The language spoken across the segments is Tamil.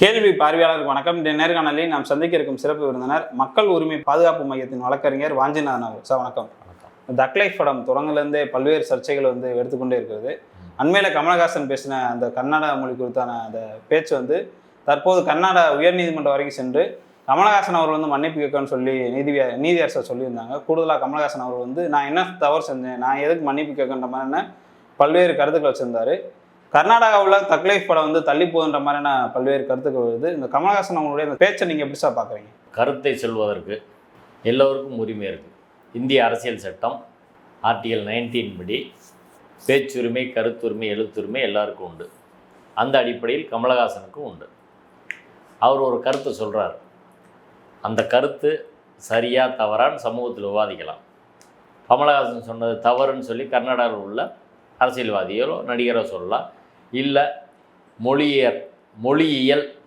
கேள்வி பார்வையாளருக்கு வணக்கம். இந்த நேர்காணலில் நாம் சந்திக்க இருக்கும் சிறப்பு விருந்தினர் மக்கள் உரிமை பாதுகாப்பு மையத்தின் வழக்கறிஞர் வாஞ்சிநாதன் அவர் சார் வணக்கம். தக் லைஃப் படம் தொடங்கிலேருந்தே பல்வேறு சர்ச்சைகள் வந்து எடுத்துக்கொண்டே இருக்கிறது. அண்மையில் கமலஹாசன் பேசின அந்த கன்னட மொழி குறித்தான அந்த பேச்சு வந்து தற்போது கர்நாடக உயர்நீதிமன்றம் வரைக்கும் சென்று கமலஹாசன் அவர் வந்து மன்னிப்பு கேட்கணும்னு சொல்லி நீதி நீதியரசர் சொல்லியிருந்தாங்க. கூடுதலாக கமலஹாசன் அவர் வந்து நான் என்ன தவறு செஞ்சேன்? நான் எதுக்கு மன்னிப்பு கேட்கன்ற மாதிரியான பல்வேறு கருத்துக்கள் வச்சிருந்தாரு. கர்நாடகாவில் தக்லைஃப் படம் வந்து தள்ளி போகுன்ற மாதிரியான பல்வேறு கருத்துக்கள் வருது. இந்த கமலஹாசன் அவங்களுடைய அந்த பேச்சை நீங்கள் எப்படி சார் பார்க்குறீங்க கருத்தை சொல்வதற்கு எல்லோருக்கும் உரிமை இருக்குது இந்திய அரசியல் சட்டம் ஆர்டிகல் நைன்டீன் படி பேச்சுரிமை கருத்துரிமை எழுத்துரிமை எல்லாருக்கும் உண்டு. அந்த அடிப்படையில் கமலஹாசனுக்கும் உண்டு. அவர் ஒரு கருத்தை சொல்கிறார் அந்த கருத்து சரியாக தவறான்னு சமூகத்தில் விவாதிக்கலாம். கமலஹாசன் சொன்னது தவறுன்னு சொல்லி கர்நாடகாவில் உள்ள அரசியல்வாதியோ நடிகரோ சொல்லலாம். இல்லை மொழியர் மொழியியல்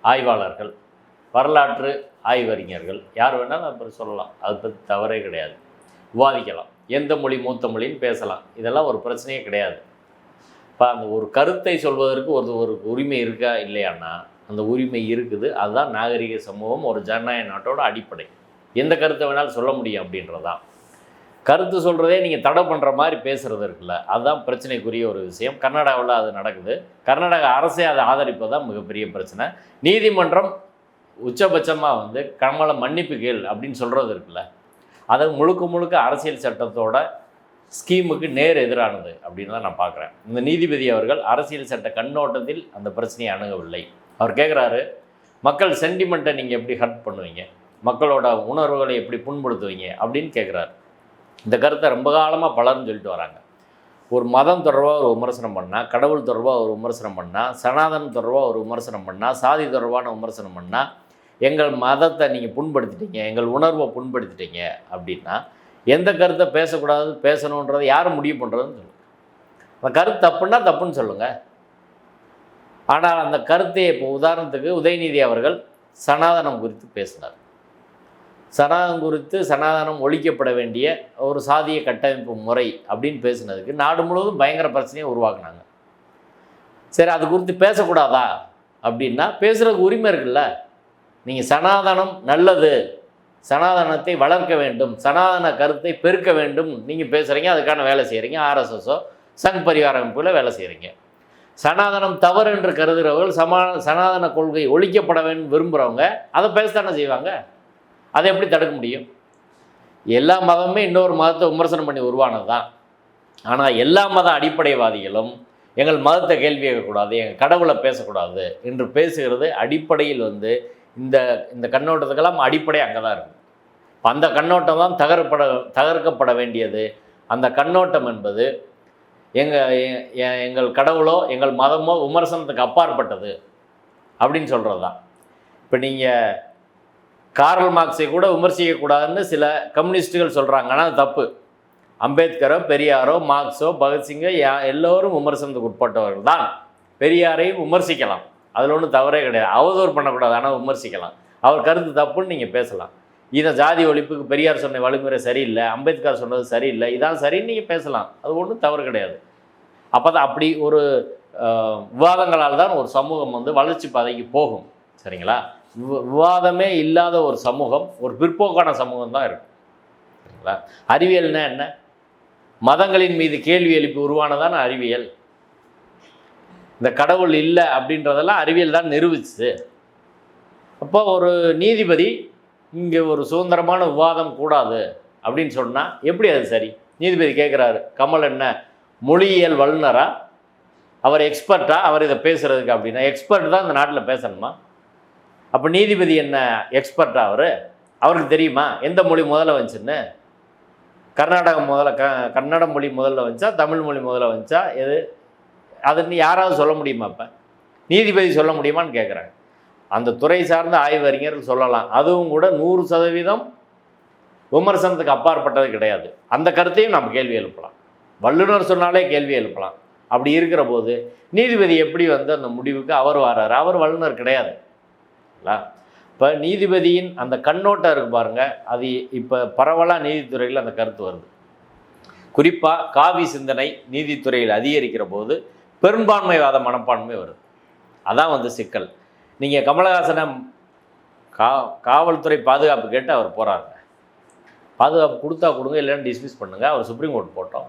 ஆய்வாளர்கள் வரலாற்று ஆய்வறிஞர்கள் யார் வேணாலும் அப்புறம் சொல்லலாம். அதை பற்றி தவறே கிடையாது. விவாதிக்கலாம். எந்த மொழி மூத்த மொழின்னு பேசலாம். இதெல்லாம் ஒரு பிரச்சனையே கிடையாது. இப்போ அந்த ஒரு கருத்தை சொல்வதற்கு ஒரு ஒரு உரிமை இருக்கா இல்லையான்னா அந்த உரிமை இருக்குது. அதுதான் நாகரிக சமூகம் ஒரு ஜனநாயக நாட்டோட அடிப்படை. எந்த கருத்தை வேணாலும் சொல்ல முடியும் அப்படின்றதான் கருத்து சொல்கிறதே நீங்கள் தடை பண்ணுற மாதிரி பேசுகிறது இருக்குல்ல அதுதான் பிரச்சனைக்குரிய ஒரு விஷயம். கர்நாடகாவில் அது நடக்குது. கர்நாடக அரசே அதை ஆதரிப்பது தான் மிகப்பெரிய பிரச்சனை. நீதிமன்றம் உச்சபட்சமாக வந்து கமலை மன்னிப்பு கேள் அப்படின்னு சொல்கிறது இருக்குல்ல அது முழுக்க முழுக்க அரசியல் சட்டத்தோட ஸ்கீமுக்கு நேர் எதிரானது அப்படின்னு தான் நான் பார்க்குறேன். இந்த நீதிபதி அவர்கள் அரசியல் சட்ட கண்ணோட்டத்தில் அந்த பிரச்சனையை அணுகவில்லை. அவர் கேட்குறாரு மக்கள் சென்டிமெண்ட்டை நீங்கள் எப்படி ஹர்ட் பண்ணுவீங்க? மக்களோட உணர்வுகளை எப்படி புண்படுத்துவீங்க? அப்படின்னு கேட்குறாரு இந்த கருத்தை ரொம்ப காலமாக பலர்னு சொல்லிட்டு வராங்க. ஒரு மதம் தொடர்பாக ஒரு விமர்சனம் பண்ணால் கடவுள் தொடர்பாக ஒரு விமர்சனம் பண்ணால் சனாதனம் தொடர்பாக ஒரு விமர்சனம் பண்ணால் சாதி தொடர்பான விமர்சனம் பண்ணால் எங்கள் மதத்தை நீங்கள் புண்படுத்திட்டீங்க எங்கள் உணர்வை புண்படுத்திட்டீங்க அப்படின்னா எந்த கருத்தை பேசக்கூடாது பேசணுன்றதை யார் முடிவு பண்ணுறதுன்னு சொல்லுங்கள் அந்த கருத்து தப்புன்னா தப்புன்னு சொல்லுங்கள் ஆனால் அந்த கருத்தை இப்போ உதாரணத்துக்கு உதயநிதி அவர்கள் சனாதனம் குறித்து பேசினார். சனாதனம் குறித்து சனாதனம் ஒழிக்கப்பட வேண்டிய ஒரு சாதிய கட்டமைப்பு முறை அப்படின்னு பேசினதுக்கு நாடு முழுவதும் பயங்கர பிரச்சனையை உருவாக்குனாங்க. சரி அது குறித்து பேசக்கூடாதா அப்படின்னா பேசுகிறதுக்கு உரிமை இருக்குல்ல. நீங்கள் சனாதனம் நல்லது சனாதனத்தை வளர்க்க வேண்டும் சனாதன கருத்தை பெருக்க வேண்டும் நீங்கள் பேசுகிறீங்க அதுக்கான வேலை செய்கிறீங்க ஆர்எஸ்எஸோ சங் பரிவார அமைப்பில் வேலை செய்கிறீங்க சனாதனம் தவறு என்று கருதுகிறவர்கள் சமா சனாதன கொள்கை ஒழிக்கப்பட வேண்டும் விரும்புகிறவங்க அதை பேசத்தானே செய்வாங்க? அதை எப்படி தடுக்க முடியும்? எல்லா மதமுமே இன்னொரு மதத்தை விமர்சனம் பண்ணி உருவானது தான் ஆனால் எல்லா மத அடிப்படைவாதிகளும் எங்கள் மதத்தை கேள்வி கேட்கக்கூடாது எங்கள் கடவுளை பேசக்கூடாது என்று பேசுகிறது அடிப்படையில் வந்து இந்த இந்த கண்ணோட்டத்துக்கெல்லாம் அடிப்படை அங்கே தான் இருக்கும் அந்த கண்ணோட்டம் தான் தகர்ப்பட தகர்க்கப்பட வேண்டியது. அந்த கண்ணோட்டம் என்பது எங்கள் எங்கள் கடவுளோ எங்கள் மதமோ விமர்சனத்துக்கு அப்பாற்பட்டது அப்படின்னு சொல்கிறது தான் இப்போ நீங்கள் கார்ல் மார்க்ஸை கூட விமர்சிக்கக்கூடாதுன்னு சில கம்யூனிஸ்ட்டுகள் சொல்கிறாங்க ஆனால் அது தப்பு. அம்பேத்கரோ பெரியாரோ மார்க்ஸோ பகத்சிங்கோ யா எல்லோரும் விமர்சனத்துக்கு உட்பட்டவர்கள் தான். பெரியாரையும் விமர்சிக்கலாம். அதில் ஒன்றும் தவறே கிடையாது. அவதூறு பண்ணக்கூடாது ஆனால் விமர்சிக்கலாம். அவர் கருத்து தப்புன்னு நீங்கள் பேசலாம். இதை ஜாதி ஒழிப்புக்கு பெரியார் சொன்ன வழிமுறை சரியில்லை அம்பேத்கர் சொன்னது சரியில்லை இதான் சரின்னு நீங்கள் பேசலாம். அது ஒன்றும் தவறு கிடையாது. அப்போ தான் அப்படி ஒரு விவாதங்களால் தான் ஒரு சமூகம் வந்து வளர்ச்சி பாதைக்கு போகும். சரிங்களா? விவாதமே இல்லாத ஒரு சமூகம் ஒரு பிற்போக்கான சமூகம் தான் இருக்கும் சரிங்களா அறிவியல்னா என்ன? மதங்களின் மீது கேள்வி எழுப்பி உருவானதான அறிவியல். இந்த கடவுள் இல்லை அப்படின்றதெல்லாம் அறிவியல் தான் நிரூபிச்சுது. அப்போ ஒரு நீதிபதி இங்கே ஒரு சுதந்திரமான விவாதம் கூடாது அப்படின்னு சொன்னால் எப்படி அது சரி? நீதிபதி கேட்குறாரு கமல் என்ன மொழியியல் வல்லுநரா அவர் எக்ஸ்பர்ட்டா அவர் இதை பேசுகிறதுக்கு அப்படின்னா எக்ஸ்பர்ட் தான் இந்த நாட்டில் பேசணுமா? அப்போ நீதிபதி என்ன? எக்ஸ்பர்ட்டா அவர்? அவருக்கு தெரியுமா? எந்த மொழி முதல்ல வந்துச்சுன்னு? கர்நாடகம் முதல்ல க கன்னட மொழி முதல்ல வந்துச்சா? தமிழ் மொழி முதல்ல வந்துச்சா? எது? அதுன்னு யாராவது சொல்ல முடியுமா இப்போ நீதிபதி சொல்ல முடியுமான்னு கேட்குறாங்க அந்த துறை சார்ந்த ஆய்வறிஞர்கள் சொல்லலாம். அதுவும் கூட நூறு சதவீதம் விமர்சனத்துக்கு அப்பாற்பட்டது கிடையாது. அந்த கருத்தையும் நம்ம கேள்வி எழுப்பலாம். வல்லுனர் சொன்னாலே கேள்வி எழுப்பலாம். அப்படி இருக்கிற போது நீதிபதி எப்படி வந்து அந்த முடிவுக்கு அவர் வராரு? அவர் வல்லுனர் கிடையாது. இப்போ நீதிபதியின் அந்த கண்ணோட்டம் இருக்கு பாருங்கள் அது இப்போ பரவலாக நீதித்துறையில் அந்த கருத்து வருது. குறிப்பாக காவி சிந்தனை நீதித்துறையில் அதிகரிக்கிற போது பெரும்பான்மைவாத மனப்பான்மை வருது. அதான் வந்து சிக்கல். நீங்கள் கமலஹாசனை கா காவல்துறை பாதுகாப்பு கேட்டு அவர் போகிறாருங்க பாதுகாப்பு கொடுத்தா கொடுங்க இல்லைன்னு டிஸ்மிஸ் பண்ணுங்க. அவர் சுப்ரீம் கோர்ட் போட்டோம்.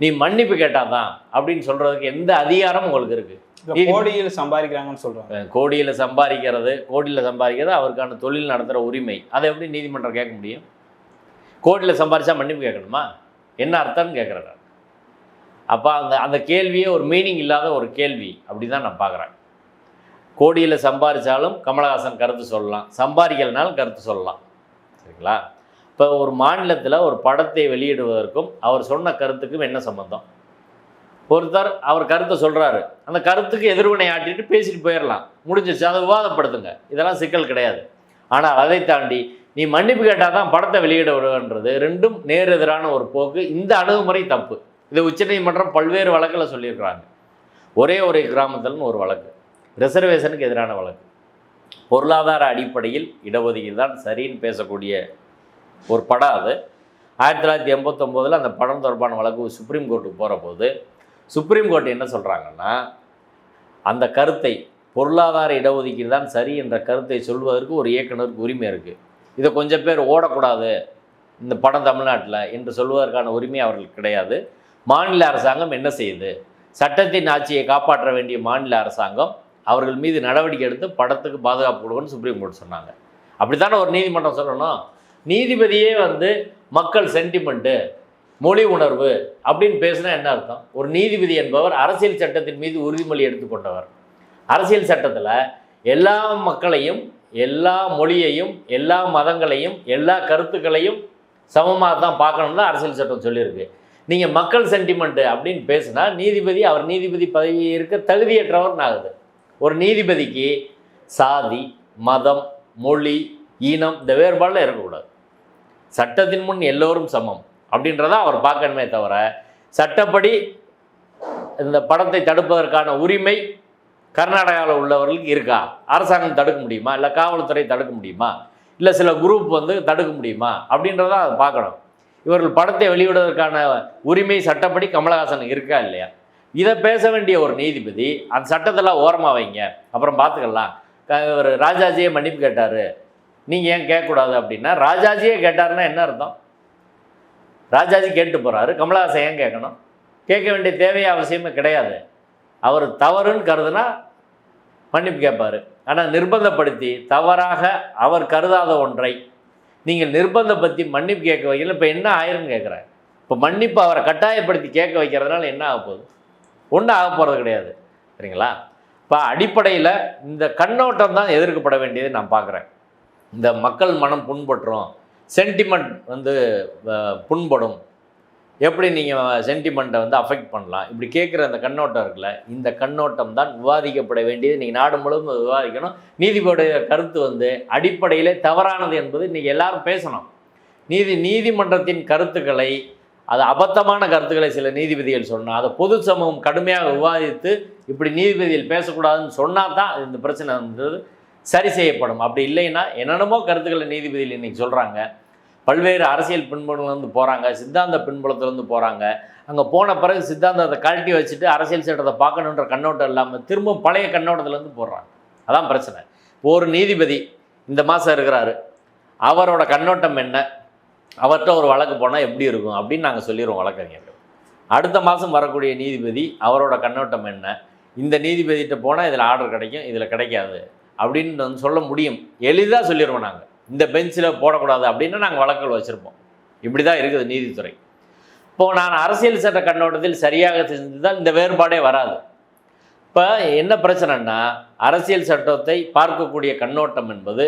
நீ மன்னிப்பு கேட்டால் தான் அப்படின்னு சொல்கிறதுக்கு எந்த அதிகாரம் உங்களுக்கு இருக்குது கோடியில் சம்பாதிக்கிறாங்கன்னு சொல்றாங்க. கோடியில் சம்பாதிக்கிறது கோடியில் சம்பாதிக்கிறது அவருக்கான தொழில் நடத்துகிற உரிமை. அதை எப்படி நீதிமன்றம் கேட்க முடியும்? கோடியில் சம்பாதிச்சா மன்னிப்பு கேட்கணுமா? என்ன அர்த்தம்னு கேட்குறேன் நான் அப்போ அந்த அந்த கேள்வியே ஒரு மீனிங் இல்லாத ஒரு கேள்வி. அப்படி தான் நான் பார்க்குறேன். கோடியில் சம்பாதிச்சாலும் கமலஹாசன் கருத்து சொல்லலாம். சம்பாதிக்கலைனாலும் கருத்து சொல்லலாம். சரிங்களா? இப்போ ஒரு மாநிலத்தில் ஒரு படத்தை வெளியிடுவதற்கும் அவர் சொன்ன கருத்துக்கும் என்ன சம்மந்தம் ஒருத்தர் அவர் கருத்தை சொல்கிறாரு அந்த கருத்துக்கு எதிர்வினை ஆட்டிட்டு பேசிட்டு போயிடலாம் முடிஞ்சிச்சு அதை விவாதப்படுத்துங்க. இதெல்லாம் சிக்கல் கிடையாது. ஆனால் அதை தாண்டி நீ மன்னிப்பு கேட்டால் தான் படத்தை வெளியிட விடுவன்றது ரெண்டும் நேர் எதிரான ஒரு போக்கு. இந்த அணுகுமுறை தப்பு. இது உச்சநீதிமன்றம் பல்வேறு வழக்கில் சொல்லியிருக்கிறாங்க. ஒரே ஒரு கிராமத்தில்னு ஒரு வழக்கு. ரிசர்வேஷனுக்கு எதிரான வழக்கு. பொருளாதார அடிப்படையில் இடஒதுக்கீடு தான் சரின்னு பேசக்கூடிய ஒரு படம் அது. ஆயிரத்தி தொள்ளாயிரத்தி எண்பத்தொம்போதில் அந்த படம் தொடர்பான வழக்கு சுப்ரீம் கோர்ட்டுக்கு போகிற போது சுப்ரீம் கோர்ட் என்ன சொல்கிறாங்கன்னா அந்த கருத்தை பொருளாதார இடஒதுக்கீடு தான் சரி என்ற கருத்தை சொல்வதற்கு ஒரு இயக்குனருக்கு உரிமை இருக்குது இதை கொஞ்சம் பேர் ஓடக்கூடாது இந்த படம் தமிழ்நாட்டில் என்று சொல்வதற்கான உரிமை அவர்களுக்கு கிடையாது. மாநில அரசாங்கம் என்ன செய்யுது? சட்டத்தின் ஆட்சியை காப்பாற்ற வேண்டிய மாநில அரசாங்கம் அவர்கள் மீது நடவடிக்கை எடுத்து படத்துக்கு பாதுகாப்பு கொடுக்கணும்னு சுப்ரீம் கோர்ட் சொன்னாங்க. அப்படித்தானே ஒரு நீதிமன்றம் சொல்லணும்? நீதிபதியே வந்து மக்கள் சென்டிமெண்ட்டு மொழி உணர்வு அப்படின்னு பேசினா என்ன அர்த்தம்? ஒரு நீதிபதி என்பவர் அரசியல் சட்டத்தின் மீது உறுதிமொழி எடுத்துக்கொண்டவர். அரசியல் சட்டத்தில் எல்லா மக்களையும் எல்லா மொழியையும் எல்லா மதங்களையும் எல்லா கருத்துக்களையும் சமமாக தான் பார்க்கணும்னு தான் அரசியல் சட்டம் சொல்லியிருக்கு. நீங்கள் மக்கள் சென்டிமெண்ட்டு அப்படின்னு பேசுனா நீதிபதி அவர் நீதிபதி பதவி இருக்க தகுதியற்றவர்னு ஆகுது. ஒரு நீதிபதிக்கு சாதி மதம் மொழி இனம் இந்த வேறுபாடில் இருக்கக்கூடாது. சட்டத்தின் முன் எல்லோரும் சமம். அப்படின்றத அவர் பார்க்கணுமே தவிர சட்டப்படி இந்த படத்தை தடுப்பதற்கான உரிமை கர்நாடகாவில் உள்ளவர்களுக்கு இருக்கா? அரசாங்கம் தடுக்க முடியுமா? இல்லை காவல்துறை தடுக்க முடியுமா? இல்லை சில குரூப் வந்து தடுக்க முடியுமா? அப்படின்றத அதை பார்க்கணும். இவர்கள் படத்தை வெளியிடுவதற்கான உரிமை சட்டப்படி கமலஹாசன் இருக்கா இல்லையா? இதை பேச வேண்டிய ஒரு நீதிபதி அந்த சட்டத்தெல்லாம் ஓரமாக வைங்க. அப்புறம் பார்த்துக்கலாம். இவர் ராஜாஜியே மன்னிப்பு கேட்டார். நீங்கள் ஏன் கேட்கக்கூடாது அப்படின்னா ராஜாஜியே கேட்டாருன்னா என்ன அர்த்தம்? ராஜாஜி கேட்டு போகிறாரு கமலஹாசன் ஏன் கேட்கணும்? கேட்க வேண்டிய தேவைய அவசியமே கிடையாது. அவர் தவறுன்னு கருதுனா மன்னிப்பு கேட்பார். ஆனால் நிர்பந்தப்படுத்தி தவறாக அவர் கருதாத ஒன்றை நீங்கள் நிர்பந்தப்படுத்தி மன்னிப்பு கேட்க வைக்கல. இப்போ என்ன ஆயிரும்னு கேட்குறேன் இப்போ மன்னிப்பு அவரை கட்டாயப்படுத்தி கேட்க வைக்கிறதுனால என்ன ஆக போகுது? ஒன்றும் ஆக போகிறது கிடையாது. சரிங்களா? இப்போ அடிப்படையில் இந்த கண்ணோட்டம் தான் எதிர்க்கப்பட வேண்டியது நான் பார்க்குறேன். இந்த மக்கள் மனம் புண்பற்றும் சென்டிமெண்ட் வந்து புண்படும். எப்படி நீங்கள் சென்டிமெண்ட்டை வந்து அஃபெக்ட் பண்ணலாம்? இப்படி கேட்குற அந்த கண்ணோட்டம் இருக்குல்ல இந்த கண்ணோட்டம் தான் விவாதிக்கப்பட வேண்டியது. நீங்கள் நாடு முழுவதும் விவாதிக்கணும். நீதிபதியுடைய கருத்து வந்து அடிப்படையிலே தவறானது என்பது இன்றைக்கி எல்லாரும் பேசணும். நீதி நீதிமன்றத்தின் கருத்துக்களை அது அபத்தமான கருத்துக்களை சில நீதிபதிகள் சொன்னால் அதை பொது சமூகம் கடுமையாக விவாதித்து இப்படி நீதிபதிகள் பேசக்கூடாதுன்னு சொன்னால் தான் இந்த பிரச்சனை வந்தது. சரி செய்யப்படும். அப்படி இல்லைன்னா என்னென்னமோ கருத்துக்களை நீதிபதியில் இன்னைக்கு சொல்கிறாங்க பல்வேறு அரசியல் பின்புலத்துலேருந்து போகிறாங்க சித்தாந்த பின்புலத்துலேருந்து போகிறாங்க அங்கே போன பிறகு சித்தாந்தத்தை கழட்டி வச்சுட்டு அரசியல் சட்டத்தை பார்க்கணுன்ற கண்ணோட்டம் இல்லாமல் திரும்ப பழைய கண்ணோட்டத்துலேருந்து போடுறாங்க. அதான் பிரச்சனை. ஒரு நீதிபதி இந்த மாதம் இருக்கிறாரு. அவரோட கண்ணோட்டம் என்ன? அவர்கிட்ட ஒரு வழக்கு போனால் எப்படி இருக்கும்? அப்படின்னு நாங்கள் சொல்லிடுவோம் வழக்கறிஞர்கள். அடுத்த மாதம் வரக்கூடிய நீதிபதி அவரோட கண்ணோட்டம் என்ன? இந்த நீதிபதிகிட்ட போனால் இதில் ஆர்டர் கிடைக்கும் இதில் கிடைக்காது. அப்படின்னு வந்து சொல்ல முடியும். எளிதாக சொல்லிடுவோம் நாங்கள் இந்த பெஞ்சில் போடக்கூடாது அப்படின்னு நாங்கள் வழக்குகள் வச்சுருப்போம். இப்படி தான் இருக்குது நீதித்துறை. இப்போது நான் அரசியல் சட்ட கண்ணோட்டத்தில் சரியாக செஞ்சுதான் இந்த வேறுபாடே வராது. இப்போ என்ன பிரச்சனைன்னா அரசியல் சட்டத்தை பார்க்கக்கூடிய கண்ணோட்டம் என்பது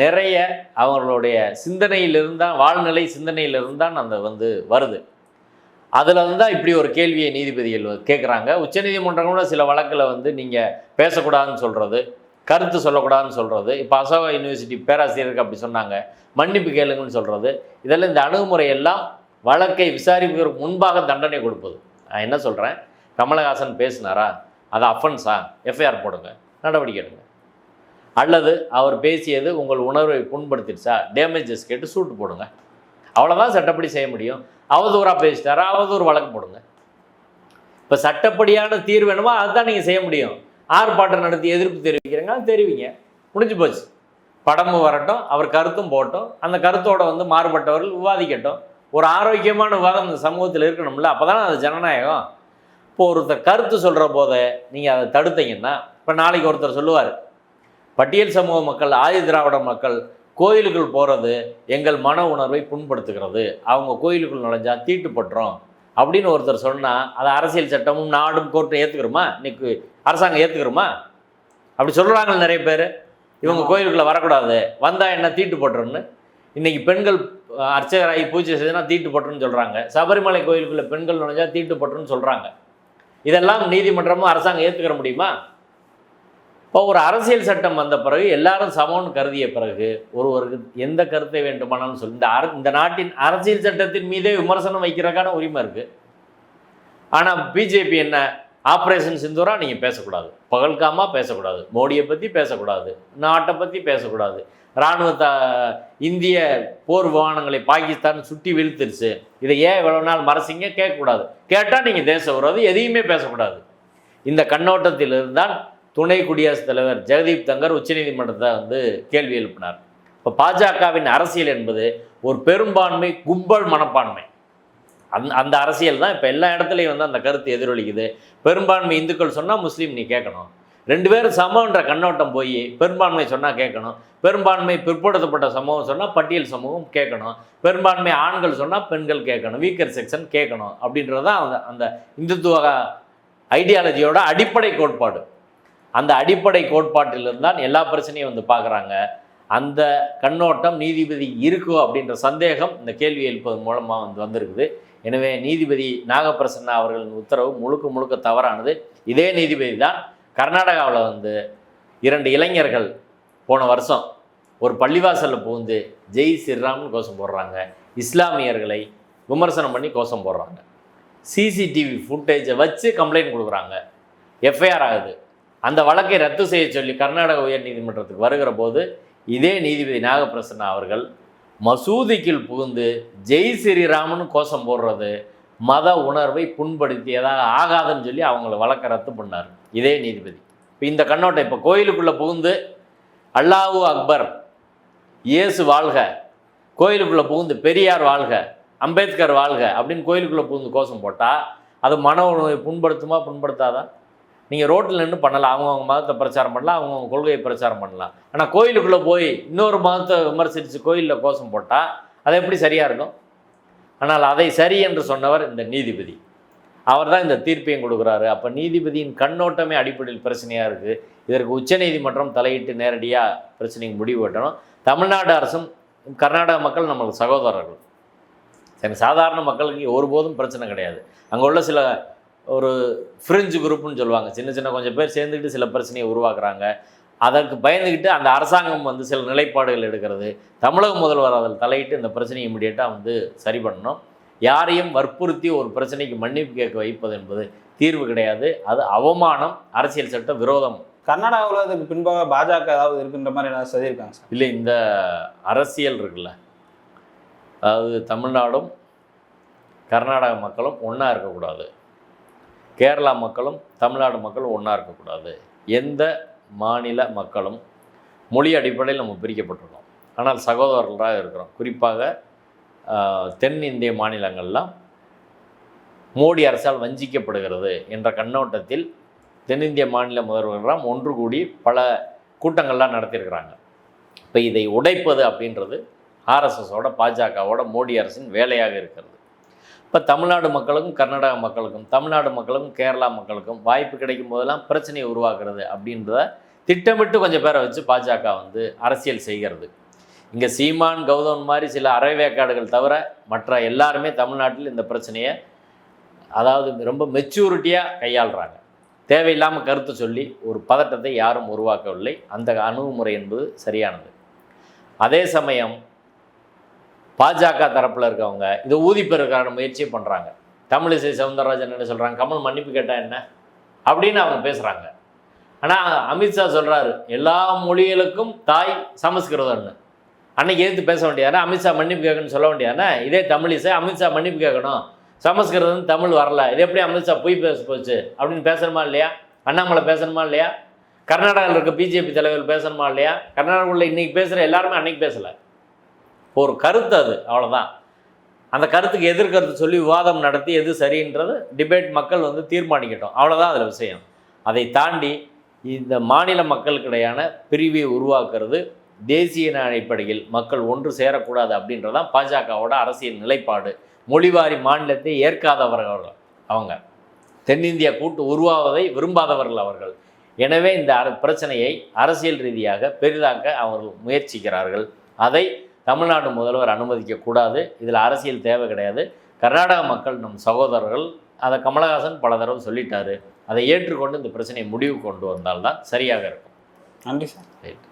நிறைய அவர்களுடைய சிந்தனையிலிருந்து வாழ்நிலை சிந்தனையிலிருந்து தான் அந்த வந்து வருது. அதில் வந்து தான் இப்படி ஒரு கேள்வியை நீதிபதிகள் கேட்குறாங்க உச்சநீதிமன்றம் கூட சில வழக்கில் வந்து நீங்கள் பேசக்கூடாதுன்னு சொல்கிறது கருத்து சொல்லக்கூடாதுன்னு சொல்கிறது இப்போ அசோகா யூனிவர்சிட்டி பேராசிரியருக்கு அப்படி சொன்னாங்க. மன்னிப்பு கேளுங்கன்னு சொல்கிறது இதெல்லாம் இந்த அணுகுமுறை எல்லாம் வழக்கை விசாரிப்பதற்கு முன்பாக தண்டனை கொடுப்பது. நான் என்ன சொல்கிறேன் கமலஹாசன் பேசினாரா? அது அஃபன்ஸா எஃப்ஐஆர் போடுங்க. நடவடிக்கை எடுங்க. அல்லது அவர் பேசியது உங்கள் உணர்வை புண்படுத்திடுச்சா? டேமேஜஸ் கேட்டு சூட்டு போடுங்க. அவ்வளோதான் சட்டப்படி செய்ய முடியும். அவதூறாக பேசிட்டாரா? அவதூறு வழக்கு போடுங்க. இப்போ சட்டப்படியான தீர்வு வேணுமோ? அதுதான் நீங்கள் செய்ய முடியும். ஆர்ப்பாட்டம் நடத்தி எதிர்ப்பு தெரியும் தெரிவிங்கன்னா தெரிவிங்க. முடிஞ்சு போச்சு. படமும் வரட்டும் அவர் கருத்தும் போட்டும். அந்த கருத்தோட வந்து மாறுபட்டவர்கள் விவாதிக்கட்டும் ஒரு ஆரோக்கியமான விவாதம் இந்த சமூகத்தில் இருக்கணும்ல அப்போ தானே அது ஜனநாயகம். இப்போ ஒருத்தர் கருத்து சொல்கிற போதே நீங்கள் அதை தடுத்தீங்கன்னா இப்போ நாளைக்கு ஒருத்தர் சொல்லுவார் பட்டியல் சமூக மக்கள் ஆதி திராவிட மக்கள் கோயிலுக்குள் போகிறது எங்கள் மன உணர்வை புண்படுத்துகிறது. அவங்க கோயிலுக்குள் நுழைஞ்சா தீட்டுப்படுறோம் அப்படின்னு ஒருத்தர் சொன்னால் அதை அரசியல் சட்டமும் நாடும் கோர்ட்டும் ஏற்றுக்கிறோமா இன்னைக்கு அரசாங்கம் ஏற்றுக்கிறோமா அப்படி சொல்கிறாங்க நிறைய பேர். இவங்க. கோயிலுக்குள்ளே வரக்கூடாது. வந்தால் என்ன தீட்டு போட்டுருன்னு. இன்னைக்கு பெண்கள் அர்ச்சகராகி பூஜை செய்தனா தீட்டு போட்டுருன்னு சொல்கிறாங்க சபரிமலை கோயிலுக்குள்ளே பெண்கள் நுழைஞ்சா தீட்டு போட்டுருன்னு சொல்கிறாங்க இதெல்லாம் நீதிமன்றமும் அரசாங்கம் ஏற்றுக்கிற முடியுமா? இப்போ ஒரு அரசியல் சட்டம் வந்த பிறகு எல்லாரும் சமம்னு கருதிய பிறகு ஒருவருக்கு எந்த கருத்தை வேண்டுமானாலும் சொல்லி. இந்த அர இந்த நாட்டின் அரசியல் சட்டத்தின் மீதே விமர்சனம் வைக்கிறதுக்கான உரிமை இருக்குது ஆனால் பிஜேபி என்ன? ஆப்ரேஷன் சிந்தூரா? நீங்கள் பேசக்கூடாது. பகல்காமா பேசக்கூடாது. மோடியை பற்றி பேசக்கூடாது. நாட்டை பற்றி பேசக்கூடாது. இராணுவத்தை இந்திய போர் விமானங்களை பாகிஸ்தான் சுட்டி வீழ்த்திருச்சு. இதை ஏன் இவ்வளோ நாள் மறைச்சிங்க? கேட்கக்கூடாது. கேட்டால் நீங்கள் தேச விரோதி எதையுமே பேசக்கூடாது. இந்த கண்ணோட்டத்தில் இருந்தால் துணை குடியரசுத் தலைவர் ஜெகதீப் தங்கர் உச்சநீதிமன்றத்தை வந்து கேள்வி எழுப்பினார். இப்போ பாஜகவின் அரசியல் என்பது ஒரு பெரும்பான்மை கும்பல் மனப்பான்மை. அந் அந்த அரசியல் தான் இப்போ எல்லா இடத்துலையும் வந்து அந்த கருத்து எதிரொலிக்குது. பெரும்பான்மை இந்துக்கள் சொன்னால் முஸ்லீம் நீ கேட்கணும். ரெண்டு பேரும் சமம்ன்ற கண்ணோட்டம் போய் பெரும்பான்மை சொன்னால் கேட்கணும். பெரும்பான்மை பிற்படுத்தப்பட்ட சமூகம் சொன்னால் பட்டியல் சமூகம் கேட்கணும். பெரும்பான்மை ஆண்கள் சொன்னால் பெண்கள் கேட்கணும். வீக்கர் செக்ஷன் கேட்கணும். அப்படின்றது தான் அந்த அந்த இந்துத்துவ ஐடியாலஜியோட அடிப்படை கோட்பாடு. அந்த அடிப்படை கோட்பாட்டிலிருந்து தான் எல்லா பிரச்சனையும் வந்து பார்க்குறாங்க. அந்த கண்ணோட்டம் நீதிபதி இருக்கோ அப்படின்ற சந்தேகம் இந்த கேள்வி எழுப்பதன் மூலமாக வந்து வந்திருக்குது. எனவே நீதிபதி நாகப்பிரசன்னா அவர்களின் உத்தரவு முழுக்க முழுக்க தவறானது. இதே நீதிபதி தான் கர்நாடகாவில் வந்து இரண்டு இளைஞர்கள் போன வருஷம் ஒரு பள்ளிவாசலில் புகுந்து ஜெய் ஸ்ரீராம்னு கோஷம் போடுறாங்க. இஸ்லாமியர்களை விமர்சனம் பண்ணி கோஷம் போடுறாங்க. சிசிடிவி ஃபுட்டேஜை வச்சு கம்ப்ளைண்ட் கொடுக்குறாங்க. எஃப்ஐஆர் ஆகுது. அந்த வழக்கை ரத்து செய்ய சொல்லி கர்நாடக உயர்நீதிமன்றத்துக்கு வருகிற போது இதே நீதிபதி நாகப்பிரசன்னா அவர்கள் மசூதிக்குள் புகுந்து ஜெய் ஸ்ரீராமன் கோஷம் போடுறது மத உணர்வை புண்படுத்தியதாக ஆகாதுன்னு சொல்லி அவங்கள வழக்க ரத்து பண்ணார். இதே நீதிபதி. இப்போ இந்த கண்ணோட்டம் இப்போ கோயிலுக்குள்ளே புகுந்து அல்லாஹூ அக்பர் இயேசு வாழ்க கோயிலுக்குள்ளே புகுந்து பெரியார் வாழ்க அம்பேத்கர் வாழ்க அப்படின்னு கோயிலுக்குள்ளே புகுந்து கோஷம் போட்டால் அது மன உணர்வை புண்படுத்துமா புண்படுத்தாதான் நீங்கள் ரோட்டில் நின்று பண்ணலாம். அவங்கவுங்க மதத்தை பிரச்சாரம் பண்ணலாம். அவங்கவுங்க கொள்கையை பிரச்சாரம் பண்ணலாம். ஆனால் கோயிலுக்குள்ளே போய் இன்னொரு மதத்தை விமர்சித்து கோயிலில் கோஷம் போட்டால் அது எப்படி சரியாக இருக்கும்? ஆனால் அதை சரி என்று சொன்னவர் இந்த நீதிபதி. அவர் தான் இந்த தீர்ப்பையும் கொடுக்குறாரு. அப்போ நீதிபதியின் கண்ணோட்டமே அடிப்படையில் பிரச்சனையாக இருக்குது இதற்கு உச்சநீதிமன்றம் தலையிட்டு நேரடியாக பிரச்சனைக்கு முடிவு வெட்டணும் தமிழ்நாடு அரசும் கர்நாடக மக்கள் நம்மளுக்கு சகோதரர்கள். சரி சாதாரண மக்களுக்கு ஒருபோதும் பிரச்சனை கிடையாது. அங்கே உள்ள சில ஒரு ஃப்ரிஞ்சு குரூப்னு சொல்லுவாங்க. சின்ன சின்ன கொஞ்சம் பேர் சேர்ந்துக்கிட்டு சில பிரச்சனையை உருவாக்குறாங்க. அதற்கு பயந்துக்கிட்டு அந்த அரசாங்கம் வந்து சில நிலைப்பாடுகள் எடுக்கிறது. தமிழக முதல்வர் அதில் தலையிட்டு இந்த பிரச்சனையை இமிடியேட்டாக வந்து சரி பண்ணணும். யாரையும் வற்புறுத்தி ஒரு பிரச்சனைக்கு மன்னிப்பு கேட்க வைப்பது என்பது தீர்வு கிடையாது. அது அவமானம் அரசியல் சட்ட விரோதம். கர்நாடகாவில் அதுக்கு பின்பாக பாஜக ஏதாவது இருக்குன்ற மாதிரி ஏதாவது சொல்லியிருக்காங்க சார்? இல்லை இந்த அரசியல் இருக்குல்ல. அதாவது தமிழ்நாடும் கர்நாடக மக்களும் ஒன்றா இருக்கக்கூடாது. கேரளா மக்களும் தமிழ்நாடு மக்களும் ஒன்றா இருக்கக்கூடாது. எந்த மாநில மக்களும் மொழி அடிப்படையில் நம்ம பிரிக்கப்பட்டிருக்கோம். ஆனால் சகோதரர்களாக இருக்கிறோம். குறிப்பாக தென்னிந்திய தென் இந்திய மாநிலங்கள்லாம் மோடி அரசால் வஞ்சிக்கப்படுகிறது என்ற கண்ணோட்டத்தில் தென்னிந்திய மாநில முதல்வர்கள்லாம் ஒன்று கூடி பல கூட்டங்கள்லாம் நடத்தியிருக்கிறாங்க. இப்போ இதை உடைப்பது அப்படின்றது ஆர்எஸ்எஸோட பாஜகவோட மோடி அரசின் வேலையாக இருக்கிறது. இப்போ தமிழ்நாடு மக்களுக்கும் கர்நாடக மக்களுக்கும் தமிழ்நாடு மக்களுக்கும் கேரளா மக்களுக்கும் வாய்ப்பு கிடைக்கும் போதெல்லாம் பிரச்சனையை உருவாக்குறது அப்படின்றத திட்டமிட்டு கொஞ்சம் பேரை வச்சு பாஜக வந்து அரசியல் செய்கிறது. இங்கே சீமான் கௌதம் மாதிரி சில அரைவேக்காடுகள் தவிர மற்ற எல்லாருமே தமிழ்நாட்டில் இந்த பிரச்சனையை அதாவது ரொம்ப மெச்சூரிட்டியாக கையாளுறாங்க. தேவையில்லாமல் கருத்து சொல்லி ஒரு பதட்டத்தை யாரும் உருவாக்கவில்லை. அந்த அணுகுமுறை என்பது சரியானது. அதே சமயம் பாஜக தரப்பில் இருக்கவங்க இதை ஊதி பெறுக்கான முயற்சியை பண்ணுறாங்க தமிழிசை சவுந்தரராஜன் என்ன சொல்கிறாங்க கமல் மன்னிப்பு கேட்டால் என்ன? அப்படின்னு அவங்க பேசுகிறாங்க ஆனால் அமித்ஷா சொல்கிறாரு எல்லா மொழிகளுக்கும் தாய் சமஸ்கிருதம்னு. அன்னைக்கு எதிர்த்து பேச வேண்டியதானே அமித்ஷா மன்னிப்பு கேட்கணும்னு சொல்ல வேண்டியதானே இதே தமிழிசை அமித்ஷா மன்னிப்பு கேட்கணும். சமஸ்கிருதம் தமிழ் வரல. இது எப்படி அமித்ஷா பொய் பேச போச்சு? அப்படின்னு பேசணுமா இல்லையா? அண்ணாமலை பேசணுமா இல்லையா? கர்நாடகாவில் இருக்க பிஜேபி தலைவர் பேசணுமா இல்லையா? கர்நாடகாவில் இன்றைக்கி பேசுகிற எல்லாருமே அன்னைக்கு பேசலை. ஒரு கருத்து அது அவ்வளோதான் அந்த கருத்துக்கு எதிர்கருத்து சொல்லி விவாதம் நடத்தி எது சரின்றது டிபேட் மக்கள் வந்து தீர்மானிக்கட்டும். அவ்வளோதான் அதில் விஷயம். அதை தாண்டி இந்த மாநில மக்களுக்கிடையான பிரிவை உருவாக்குறது தேசிய அடிப்படையில் மக்கள் ஒன்று சேரக்கூடாது அப்படின்றதான் பாஜகவோட அரசியல் நிலைப்பாடு. மொழிவாரி மாநிலத்தை ஏற்காதவர்கள் அவங்க. தென்னிந்தியா கூட்டு உருவாவதை விரும்பாதவர்கள் அவர்கள். எனவே இந்த பிரச்சனையை அரசியல் ரீதியாக பெரிதாக்க அவர்கள் முயற்சிக்கிறார்கள். அதை தமிழ்நாடு முதல்வர் அனுமதிக்க கூடாது இதில் அரசியல் தேவை கிடையாது. கர்நாடக மக்கள் நம் சகோதரர்கள் அதை கமலஹாசன் பல தடவை சொல்லிட்டாரு. அதை ஏற்றுக்கொண்டு இந்த பிரச்சனையை முடிவு கொண்டு வந்தால்தான் சரியாக இருக்கும். நன்றி சார். ரைட்.